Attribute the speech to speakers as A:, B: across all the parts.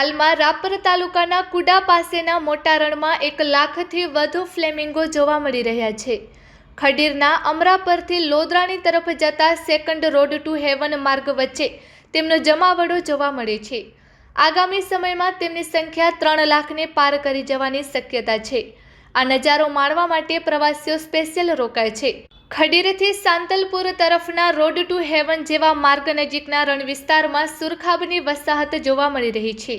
A: હાલમાં રાપર તાલુકાના કુડા પાસેના મોટા રણમાં એક લાખથી વધુ ફ્લેમિંગો જોવા મળી રહ્યા છે. ખડીરના અમરા પરથી લોદરાણી તરફ જતા સેકન્ડ રોડ ટુ હેવન માર્ગ વચ્ચે તેમનો જમાવડો જોવા મળે છે. આગામી સમયમાં તેમની સંખ્યા ત્રણ લાખને પાર કરી જવાની શક્યતા છે. આ નજારો માણવા માટે પ્રવાસીઓ સ્પેશિયલ રોકાય છે. ખડીરથી સાંતલપુર તરફના રોડ ટુ હેવન જેવા માર્ગ નજીકના રણ વિસ્તારમાં સુરખાબની વસાહત જોવા મળી રહી છે.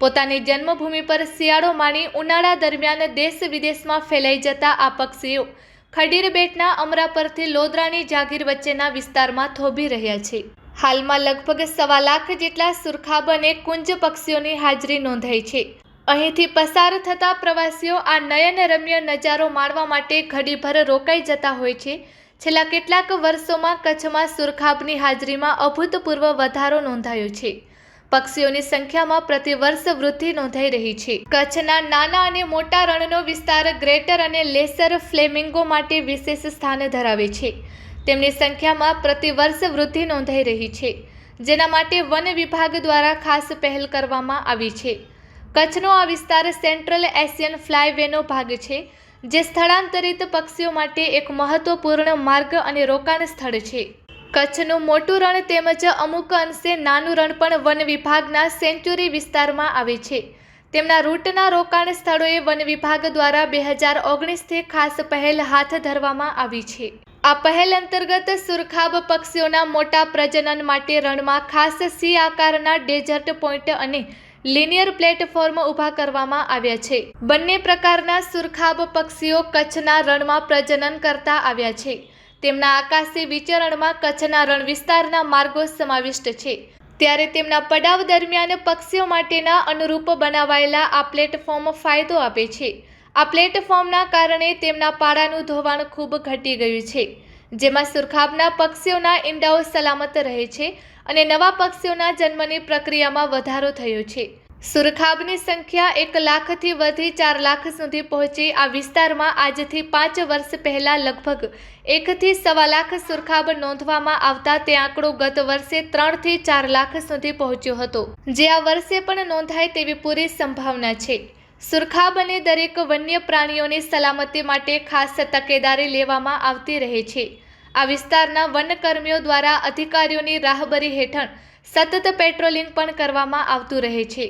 A: પોતાની જન્મભૂમિ પર શિયાળો માણી ઉનાળા દરમિયાન દેશ વિદેશમાં ફેલાઈ જતા આ પક્ષીઓ ખડીર બેટના અમરા પરથી લોદરાની જાગીર વચ્ચેના વિસ્તારમાં થોભી રહ્યા છે. હાલમાં લગભગ સવા લાખ જેટલા સુરખાબ અને કુંજ પક્ષીઓની હાજરી નોંધાઈ છે. અહીંથી પસાર થતા પ્રવાસીઓ આ નયનરમ્ય નજારો માણવા માટે ઘડીભર રોકાઈ જતા હોય છે. છેલ્લા કેટલાક વર્ષોમાં કચ્છમાં સુરખાબની હાજરીમાં અભૂતપૂર્વ વધારો નોંધાયો છે. પક્ષીઓની સંખ્યામાં પ્રતિવર્ષ વૃદ્ધિ નોંધાઈ રહી છે. કચ્છના નાના અને મોટા રણનો વિસ્તાર ગ્રેટર અને લેસર ફ્લેમિંગો માટે વિશેષ સ્થાન ધરાવે છે. તેમની સંખ્યામાં પ્રતિવર્ષ વૃદ્ધિ નોંધાઈ રહી છે. જેના માટે વન વિભાગ દ્વારા ખાસ પહેલ કરવામાં આવી છે. કચ્છનો આ વિસ્તાર સેન્ટ્રલ એશિયન ફ્લાયવેનો ભાગ છે, જે સ્થળાંતરિત પક્ષીઓ માટે એક મહત્વપૂર્ણ માર્ગ અને રોકાણ સ્થળ છે. કચ્છનું મોટું રણ તેમજ અમુક અંશે નાનું રણ પણ વન વિભાગના સેન્ચુરી વિસ્તારમાં આવે છે. તેમના રૂટના રોકાણ સ્થળોએ વન વિભાગ દ્વારા બે હજાર ઓગણીસથી ખાસ પહેલ હાથ ધરવામાં આવી છે. આ પહેલ અંતર્ગત સુરખાબ પક્ષીઓના મોટા પ્રજનન માટે રણમાં ખાસ સી આકારના ડેઝર્ટ પોઈન્ટ અને લિનિયર પ્લેટફોર્મ ઊભા કરવામાં આવ્યા છે. બંને પ્રકારના સુરખાબ પક્ષીઓ કચ્છના રણમાં પ્રજનન કરતા આવ્યા છે. તેમના આકાશી વિચરણમાં કચ્છના રણ વિસ્તારના માર્ગો સમાવિષ્ટ છે. ત્યારે તેમના પડાવ દરમિયાન પક્ષીઓ માટેના અનુરૂપ બનાવાયેલા આ પ્લેટફોર્મ ફાયદો આપે છે. આ પ્લેટફોર્મના કારણે તેમના પાડાનું ધોવાણ ખૂબ ઘટી ગયું છે, જેમાં સુરખાબના પક્ષીઓના ઈંડાઓ સલામત રહે છે અને નવા પક્ષીઓના જન્મની પ્રક્રિયામાં વધારો થયો છે. સુરખાબની સંખ્યા એક લાખથી વધી ચાર લાખ સુધી પહોંચી. આ વિસ્તારમાં આજથી પાંચ વર્ષ પહેલાં લગભગ એકથી સવા લાખ સુરખાબ નોંધવામાં આવતા તે આંકડો ગત વર્ષે ત્રણથી ચાર લાખ સુધી પહોંચ્યો હતો. જે આ વર્ષે પણ નોંધાય તેવી પૂરી સંભાવના છે. સુરખાબ અને દરેક વન્ય પ્રાણીઓની સલામતી માટે ખાસ તકેદારી લેવામાં આવતી રહે છે. આ વિસ્તારના વનકર્મીઓ દ્વારા અધિકારીઓની રાહબરી હેઠળ સતત પેટ્રોલિંગ પણ કરવામાં આવતું રહે છે.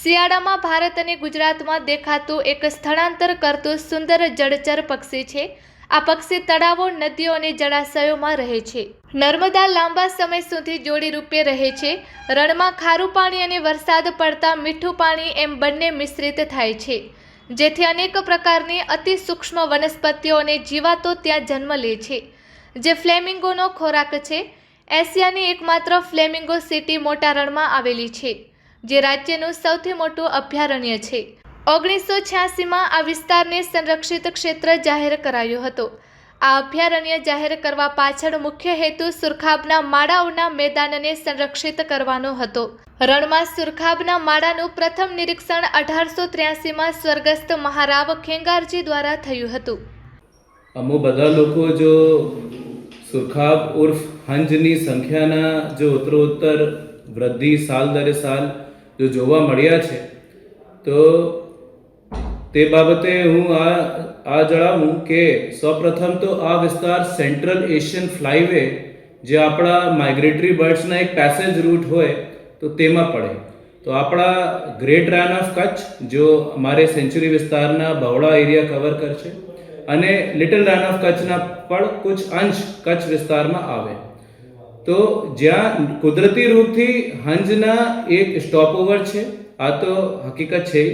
A: શિયાળામાં ભારત અને ગુજરાતમાં દેખાતું એક સ્થળાંતર કરતું સુંદર જળચર પક્ષી છે. આ પક્ષી તળાવો, નદીઓ અને જળાશયોમાં રહે છે. નર્મદા લાંબા સમય સુધી જોડી રૂપે રહે છે. રણમાં ખારું પાણી અને વરસાદ પડતા મીઠું પાણી એમ બંને મિશ્રિત થાય છે. જેથી અનેક પ્રકારની અતિ સૂક્ષ્મ વનસ્પતિઓ અને જીવાતો ત્યાં જન્મ લે છે. જે ફ્લેમિંગોનો ખોરાક છે. એશિયાની એકમાત્ર ફ્લેમિંગો સિટી મોટા રણમાં આવેલી છે. જે રાજ્યનું સૌથી મોટું અભયારણ્ય છે. ઓગણીસો છ્યાસીમાં આ વિસ્તારને સંરક્ષિત ક્ષેત્ર જાહેર કરાયો હતો. આ અભયારણ્ય જાહેર કરવા પાછળ મુખ્ય હેતુ સુરખાબના માળાઓના મેદાનને સંરક્ષિત કરવાનો હતો. રણમાં સુરખાબના માળાનું પ્રથમ નિરીક્ષણ અઢારસો ત્ર્યાસીમાં સ્વર્ગસ્થ મહારાવ ખેંગારજી દ્વારા થયું હતું.
B: અમુ બધા લોકો જો સુરખાબ ઉર્ફ હંજની સંખ્યાના જો ઉત્તરોત્તર વૃદ્ધિ સાલ દરે સાલ જો જોવા મળ્યા છે, તો તે બાબતે હું આ આ જણાવું કે સૌપ્રથમ તો આ વિસ્તાર સેન્ટ્રલ એશિયન ફ્લાયવે જે આપણા માઇગ્રેટરી બર્ડ્સના એક પેસેજ રૂટ હોય, તો તેમાં પડે. તો આપણા ગ્રેટ રાન ઓફ કચ્છ જો અમારે સેન્ચુરી વિસ્તારના બહોળા એરિયા કવર કરશે, અને લિટલ રાન ઓફ કચ્છના પણ કુછ અંશ કચ્છ વિસ્તારમાં આવે. તો જ્યાં કુદરતી રૂપથી હંજના એક સ્ટોપઓવર છે, આ તો હકીકત છે.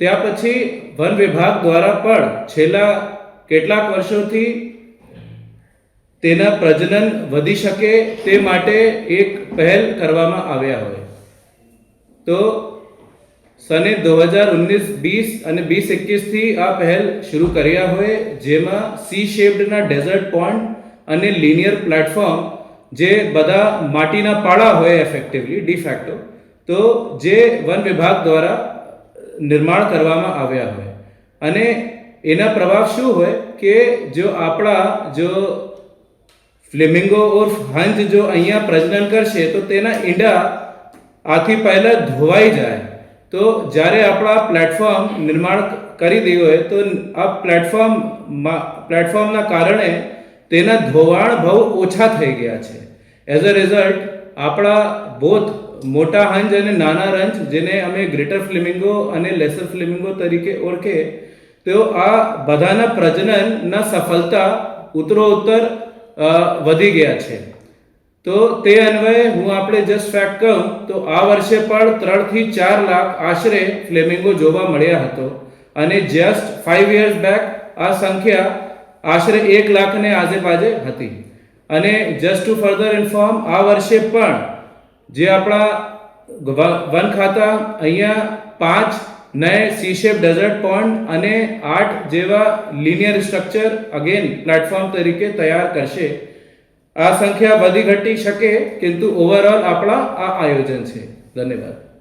B: ત્યાં પછી વન વિભાગ દ્વારા પણ છેલ્લા કેટલાક વર્ષોથી તેના પ્રજનન વધી શકે તે માટે એક પહેલ કરવામાં આવ્યા હોય. તો સને દો હજાર ઓગણીસ બીસ અને બીસ એકવીસથી આ પહેલ શરૂ કર્યા હોય, જેમાં સી શેપ્ડના ડેઝર્ટ પોન્ડ અને લિનિયર પ્લેટફોર્મ જે બધા માટીના પાળા હોય એફેક્ટિવલી ડિફેક્ટો તો જે વન વિભાગ દ્વારા નિર્માણ કરવામાં આવ્યા હોય. અને એના પ્રભાવ શું હોય કે જો આપણા, જો ફ્લેમિંગો ઉર્ફ હંજ જો અહીંયા પ્રજનન કરશે, તો તેના ઈંડા આથી પહેલાં ધોવાઈ જાય. તો જ્યારે આપણા પ્લેટફોર્મ નિર્માણ કરી દીધું હોય તો આ પ્લેટફોર્મ પ્લેટફોર્મના કારણે તેના ધોવાણ બહુ ઓછા થઈ ગયા છે. એઝ અ રિઝલ્ટ આપણા બોથ મોટા હંજ અને નાના રંજ, જેને અમે ગ્રેટર ફ્લેમિંગો અને લેસર ફ્લેમિંગો તરીકે ઓળખે, તેઓ આ બધાના પ્રજનનના સફળતા ઉત્તરોત્તર ઉત્તર વધી ગયા છે. તો તે અન્વયે હું આપણે જસ્ટ ફેક્ટ કહું, તો આ વર્ષે પણ ત્રણથી ચાર લાખ આશરે ફ્લેમિંગો જોવા મળ્યા હતો. અને જસ્ટ ફાઇવ યર્સ બેક આ સંખ્યા આશરે એક લાખને આજેબાજે હતી. અને જસ્ટ ટુ ફર્ધર ઇન્ફોર્મ આ વર્ષે પણ જે આપણા વન ખાતા અહીંયા પાંચ નય સી શેપ ડેઝર્ટ પોન્ડ અને આઠ જેવા લિનિયર સ્ટ્રક્ચર અગેન પ્લેટફોર્મ તરીકે તૈયાર કરશે. આ સંખ્યા વધી ઘટી શકે, કિંતુ ઓવરઓલ આપણા આ આયોજન છે. ધન્યવાદ.